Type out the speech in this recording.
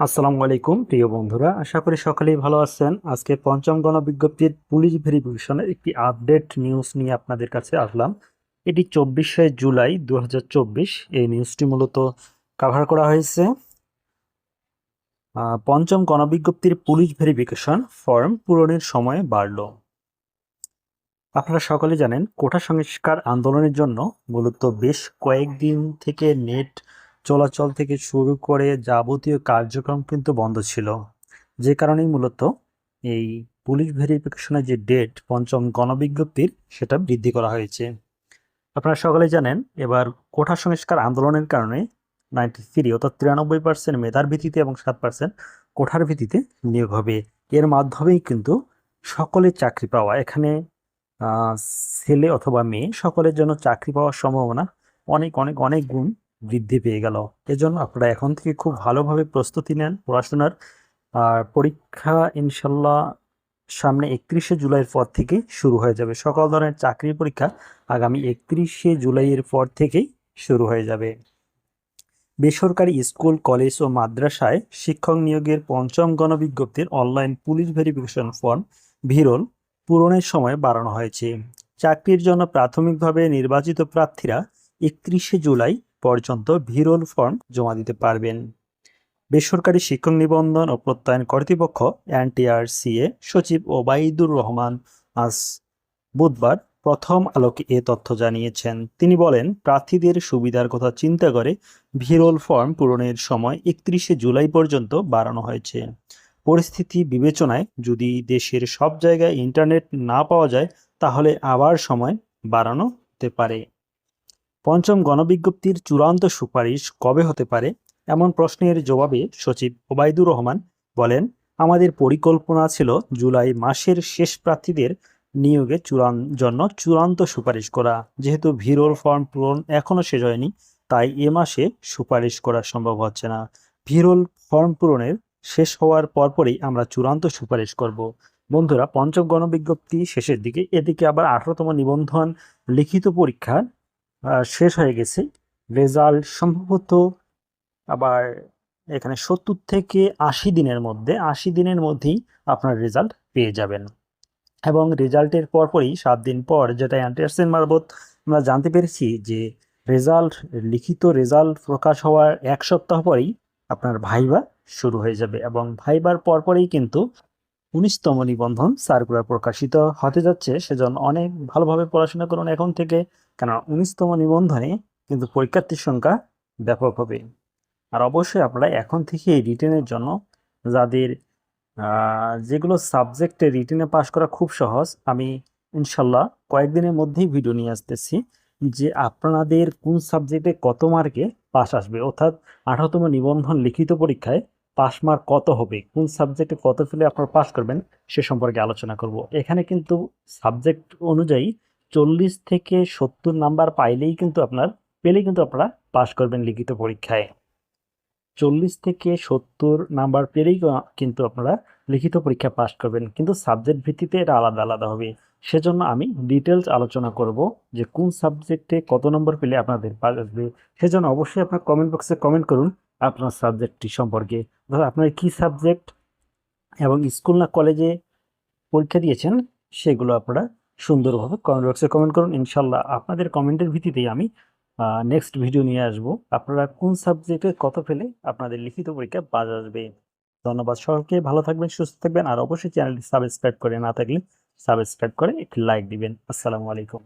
আসসালামু আলাইকুম, প্রিয় বন্ধুরা। আশা করি সকলেই ভালো আছেন। আজকে পঞ্চম গণবিজ্ঞপ্তির পুলিশ ভেরিফিকেশনের একটি আপডেট নিউজ নিয়ে আপনাদের কাছে আসলাম। এটি চব্বিশে জুলাই দু এই নিউজটি মূলত কাভার করা হয়েছে। পঞ্চম গণবিজ্ঞপ্তির পুলিশ ভেরিফিকেশন ফর্ম পূরণের সময় বাড়ল। আপনারা সকলে জানেন কোটা সংস্কার আন্দোলনের জন্য মূলত বেশ কয়েকদিন থেকে নেট চলাচল থেকে শুরু করে যাবতীয় কার্যক্রম কিন্তু বন্ধ ছিল। যে কারণেই মূলত এই পুলিশ ভেরিফিকেশনের যে ডেট, পঞ্চম গণবিজ্ঞপ্তির, সেটা বৃদ্ধি করা হয়েছে। আপনারা সকলে জানেন, এবার কোঠা সংস্কার আন্দোলনের কারণে নাইনটি থ্রি অর্থাৎ তিরানব্বই পার্সেন্ট মেধার ভিত্তিতে এবং সাত পার্সেন্ট কোঠার ভিত্তিতে নিয়োগ হবে। এর মাধ্যমেই কিন্তু সকলের চাকরি পাওয়া, এখানে ছেলে অথবা মেয়ে সকলের জন্য চাকরি পাওয়ার সম্ভাবনা অনেক অনেক অনেক গুণ বৃদ্ধি পেয়ে গেল। এজন্য আপনারা এখন থেকে খুব ভালোভাবে প্রস্তুতি নেন পড়াশোনার। আর পরীক্ষা ইনশাল্লাহ সামনে একত্রিশে জুলাইয়ের পর থেকে শুরু হয়ে যাবে। সকল ধরনের চাকরির পরীক্ষা আগামী একত্রিশে জুলাইয়ের পর থেকেই শুরু হয়ে যাবে। বেসরকারি স্কুল, কলেজ ও মাদ্রাসায় শিক্ষক নিয়োগের পঞ্চম গণবিজ্ঞপ্তির অনলাইন পুলিশ ভেরিফিকেশন ফর্ম ভিরল পূরণের সময় বাড়ানো হয়েছে। চাকরির জন্য প্রাথমিকভাবে নির্বাচিত প্রার্থীরা একত্রিশে জুলাই পর্যন্ত ভিরল ফর্ম জমা দিতে পারবেন। বেসরকারি শিক্ষক নিবন্ধন ও প্রত্যয়ন কর্তৃপক্ষ এনটিআরসিএ সচিব ওবাইদুর রহমান আজ বুধবার প্রথম আলোকে এ তথ্য জানিয়েছেন। তিনি বলেন, প্রার্থীদের সুবিধার কথা চিন্তা করে ভিরল ফর্ম পূরণের সময় একত্রিশে জুলাই পর্যন্ত বাড়ানো হয়েছে। পরিস্থিতি বিবেচনায় যদি দেশের সব জায়গায় ইন্টারনেট না পাওয়া যায়, তাহলে আবার সময় বাড়ানো হতে পারে। পঞ্চম গণবিজ্ঞপ্তির চূড়ান্ত সুপারিশ কবে হতে পারে? এমন প্রশ্নের জবাবে সচিব ওবায়দুর রহমান বলেন আমাদের পরিকল্পনা ছিল জুলাই মাসের শেষ প্রার্থীদের নিয়োগে চূড়ান জন্য চূড়ান্ত সুপারিশ করা। যেহেতু ভিরোর ফর্ম পূরণ এখনও শেষ হয়নি তাই এ মাসে সুপারিশ করা সম্ভব হচ্ছে না। ভিরোল ফর্ম পূরণের শেষ হওয়ার পরপরই আমরা চূড়ান্ত সুপারিশ করব। বন্ধুরা পঞ্চম গণবিজ্ঞপ্তি শেষের দিকে। এদিকে আবার আঠারোতম নিবন্ধন লিখিত পরীক্ষা আহ, শেষ হয়ে গেছে। রেজাল্ট সম্ভবত আবার এখানে সত্তর থেকে আশি দিনের মধ্যে, আশি দিনের মধ্যেই আপনার রেজাল্ট পেয়ে যাবেন। এবং রেজাল্টের পরপরই সাত দিন পর যেটা অ্যান্টারসেন মারবত আমরা জানতে পেরেছি যে রেজাল্ট, লিখিত রেজাল্ট প্রকাশ হওয়ার এক সপ্তাহ পরেই আপনার ভাইবা শুরু হয়ে যাবে এবং ভাইবার পরপরই কিন্তু উনিশতম নিবন্ধন সার্কুলার প্রকাশিত হতে যাচ্ছে। সেজন্য অনেক ভালোভাবে পড়াশোনা করুন এখন থেকে কেন উনিশতম নিবন্ধনে কিন্তু পরীক্ষার্থীর সংখ্যা ব্যাপক হবে। আর অবশ্যই আপনারা এখন থেকে এই রিটেনের জন্য যাদের যেগুলো সাবজেক্টে রিটেনে পাশ করা খুব সহজ, আমি ইনশাল্লাহ কয়েকদিনের মধ্যেই ভিডিও নিয়ে আসতেছি যে আপনাদের কোন সাবজেক্টে কত মার্কে পাশ আসবে। অর্থাৎ আঠারোতম নিবন্ধন লিখিত পরীক্ষায় পাস মার্ক কত হবে? কোন সাবজেক্টে কত ফেলে আপনারা পাস করবেন? সে সম্পর্কে আলোচনা করব। এখানে কিন্তু সাবজেক্ট অনুযায়ী চল্লিশ থেকে সত্তর নাম্বার পাইলেই কিন্তু আপনার, পেলেই কিন্তু আপনারা পাস করবেন লিখিত পরীক্ষায়। চল্লিশ থেকে সত্তর নাম্বার পেলেই কিন্তু আপনারা লিখিত পরীক্ষা পাস করবেন। কিন্তু সাবজেক্ট ভিত্তিতে এটা আলাদা আলাদা হবে। সেজন্য আমি ডিটেলস আলোচনা করব যে কোন সাবজেক্টে কত নম্বর পেলে আপনাদের পাস আসবে সেজন্য অবশ্যই আপনার কমেন্ট বক্সে কমেন্ট করুন। আপনার সাবজেক্টটি সম্পর্কে। অর্থাৎ আপনার কি সাবজেক্ট এবং স্কুল না কলেজে পরীক্ষা দিয়েছেন, সেগুলো আপনারা সুন্দরভাবে কমেন্ট বক্সে কমেন্ট করুন। ইনশাল্লাহ আপনাদের কমেন্টের ভিত্তিতেই আমি নেক্সট ভিডিও নিয়ে আসব। আপনারা কোন সাবজেক্টে কত ফেলে আপনাদের লিখিত পরীক্ষা বাজ আসবে। ধন্যবাদ সকলকে, ভালো থাকবেন, সুস্থ থাকবেন। আর অবশ্যই চ্যানেলটি সাবস্ক্রাইব করে না থাকলে সাবস্ক্রাইব করে একটি লাইক দিবেন। আসসালামু আলাইকুম।